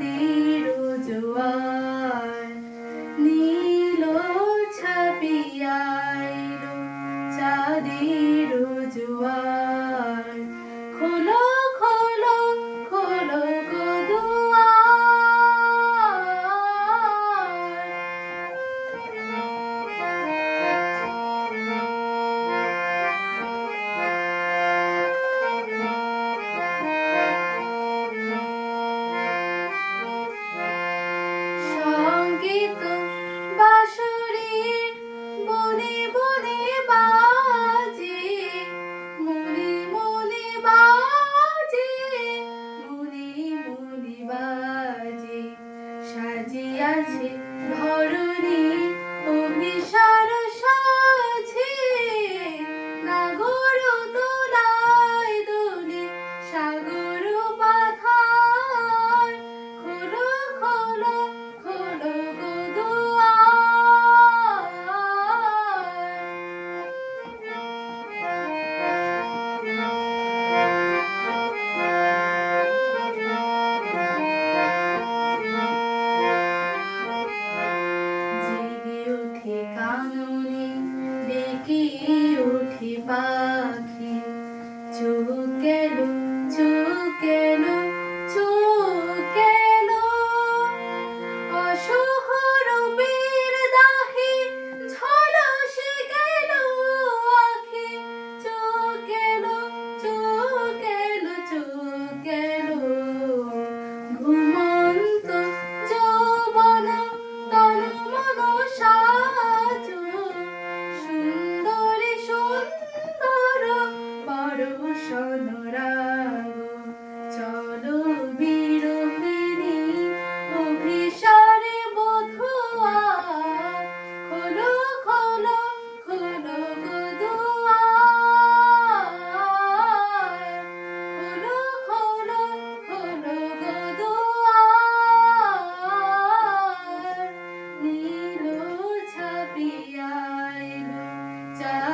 নদীর জোয়ার নীল ছাপিয়াইল চাঁদের ডেকে উঠি পাখি চোখ গেল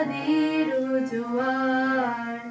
દેરું જુવારની